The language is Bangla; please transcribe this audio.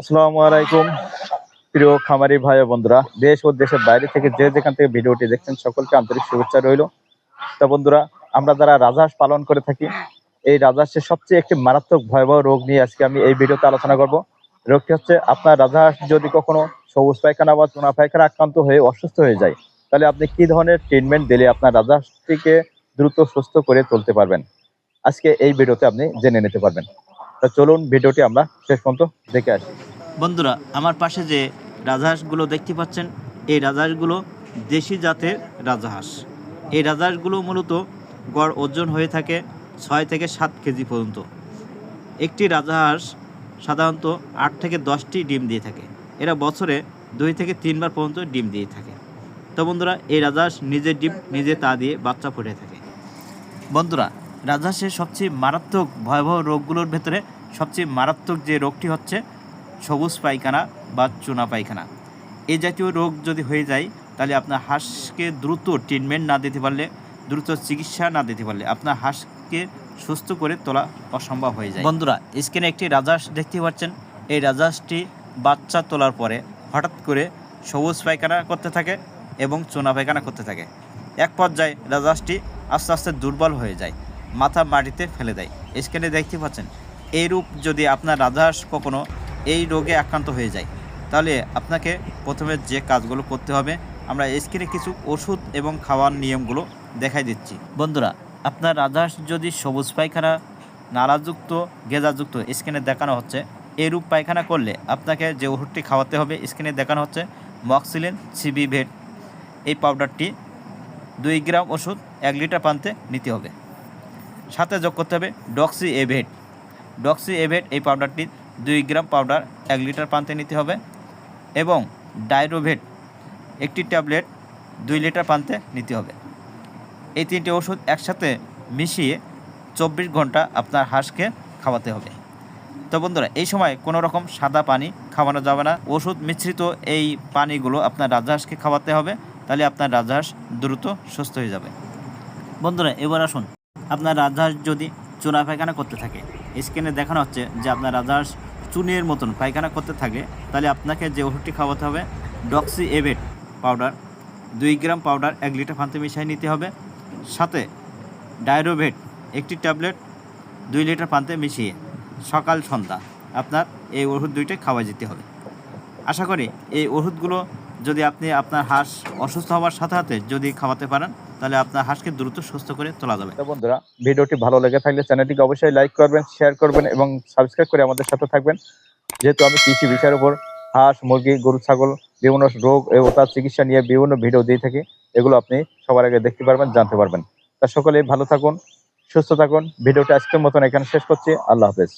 আসসালামু আলাইকুম। প্রিয় খামারি ভাই বন্ধুরা, দেশ ও দেশের বাইরে থেকে যে যেখান থেকে ভিডিওটি দেখছেন, সকলকে আন্তরিক শুভেচ্ছা রইল। তা বন্ধুরা, আমরা যারা রাজহাঁস পালন করে থাকি, এই রাজহাঁসের সবচেয়ে একটি মারাত্মক ভয়াবহ রোগ নিয়ে আজকে আমি এই ভিডিওতে আলোচনা করব। রোগটি হচ্ছে, আপনার রাজহাঁস যদি কখনো সবুজ পায়খানা বা চুনা পায়খানা আক্রান্ত হয়ে অসুস্থ হয়ে যায়, তাহলে আপনি কি ধরনের ট্রিটমেন্ট দিলে আপনার রাজহাঁসটিকে দ্রুত সুস্থ করে তুলতে পারবেন? আজকে এই ভিডিওতে আপনি জেনে নিতে পারবেন। চলুন ভিডিওটি আমরা শেষ পর্যন্ত দেখে আসি। বন্ধুরা, আমার পাশে যে রাজহাঁসগুলো দেখতে পাচ্ছেন, এই রাজহাঁসগুলো দেশি জাতের রাজহাঁস। এই রাজহাঁসগুলো মূলত গড় ওজন হয়ে থাকে ছয় থেকে সাত কেজি পর্যন্ত। একটি রাজহাঁস সাধারণত আট থেকে দশটি ডিম দিয়ে থাকে। এরা বছরে দুই থেকে তিনবার পর্যন্ত ডিম দিয়ে থাকে। তো বন্ধুরা, এই রাজহাঁস নিজের ডিম, নিজে তা দিয়ে বাচ্চা ফুটে থাকে। বন্ধুরা, রাজহাঁসের সবচেয়ে মারাত্মক ভয়াবহ রোগগুলোর ভেতরে সবচেয়ে মারাত্মক যে রোগটি হচ্ছে সবুজ পায়খানা বা চুনা পায়খানা। এই জাতীয় রোগ যদি হয়ে যায়, তাহলে আপনার হাঁসকে দ্রুত ট্রিটমেন্ট না দিতে পারলে, দ্রুত চিকিৎসা না দিতে পারলে আপনার হাঁসকে সুস্থ করে তোলা অসম্ভব হয়ে যায়। বন্ধুরা, স্ক্রিনে একটি রাজহাঁস দেখতে পাচ্ছেন। এই রাজহাঁসটি বাচ্চা তোলার পরে হঠাৎ করে সবুজ পায়খানা করতে থাকে এবং চুনা পায়খানা করতে থাকে। এক পর্যায়ে রাজহাঁসটি আস্তে আস্তে দুর্বল হয়ে যায়, মাথা মাটিতে ফেলে দেয়। স্ক্রিনে দেখতে পাচ্ছেন এইরূপ যদি আপনার রাজহাঁস কখনো এই রোগে আক্রান্ত হয়ে যায়, তাহলে আপনাকে প্রথমে যে কাজগুলো করতে হবে, আমরা স্ক্রিনে কিছু ওষুধ এবং খাওয়ার নিয়মগুলো দেখাই দিচ্ছি। বন্ধুরা, আপনার রাজহাঁস যদি সবুজ পায়খানা, নালাযুক্ত, গেজাযুক্ত স্ক্রিনে দেখানো হচ্ছে, এরূপ পায়খানা করলে আপনাকে যে ওষুধটি খাওয়াতে হবে, স্ক্রিনে দেখানো হচ্ছে মক্সিলিন সিবি ভেট এই পাউডারটি দুই গ্রাম ওষুধ এক লিটার পানিতে নিতে হবে। সাথে যোগ করতে হবে ডক্সি এভেট ডক্সি এভেট এই পাউডারটি দুই গ্রাম পাউডার এক লিটার পানিতে নিতে হবে এবং ডাইরোভেট একটি ট্যাবলেট দুই লিটার পানিতে নিতে হবে। এই তিনটি ওষুধ একসাথে মিশিয়ে চব্বিশ ঘণ্টা আপনার হাঁসকে খাওয়াতে হবে। তো বন্ধুরা, এই সময় কোনো রকম সাদা পানি খাওয়ানো যাবে না। ওষুধ মিশ্রিত এই পানিগুলো আপনার রাজহাঁসকে খাওয়াতে হবে, তাহলে আপনার রাজহাঁস দ্রুত সুস্থ হয়ে যাবে। বন্ধুরা, এবার আসুন। আপনার রাজহাঁস যদি চুনা পায়খানা করতে থাকে স্ক্রিনে দেখানো হচ্ছে যে আপনার রাজহাঁস চুনের মতন পায়খানা করতে থাকে তাহলে আপনাকে যে ওষুধটি খাওয়াতে হবে ডক্সি এভেট পাউডার দুই গ্রাম পাউডার এক লিটার পানিতে মিশিয়ে নিতে হবে। সাথে ডায়রোভেট একটি ট্যাবলেট দুই লিটার পানিতে মিশিয়ে সকাল, সন্ধ্যা আপনার এই ওষুধ দুইটাই খাওয়া যেতে হবে। আশা করি এই ওষুধগুলো যদি আপনি আপনার হাঁস অসুস্থ হওয়ার সাথে সাথে যদি খাওয়াতে পারেন তাহলে আপনার হাঁসকে দ্রুত সুস্থ করে তোলা যাবে। তো বন্ধুরা, ভিডিওটি ভালো লেগে থাকলে চ্যানেলটিকে অবশ্যই লাইক করবেন শেয়ার করবেন এবং সাবস্ক্রাইব করে আমাদের সাথে থাকবেন। যেহেতু আমি কৃষি বিষয়ের উপর হাঁস, মুরগি, গরু, ছাগল বিভিন্ন রোগ এবং তার চিকিৎসা নিয়ে বিভিন্ন ভিডিও দিয়ে থাকি, এগুলো আপনি সবার আগে দেখতে পারবেন, জানতে পারবেন। তা সকলে ভালো থাকুন, সুস্থ থাকুন। ভিডিওটা আজকের মতন এখানে শেষ করছি। আল্লাহ হাফেজ।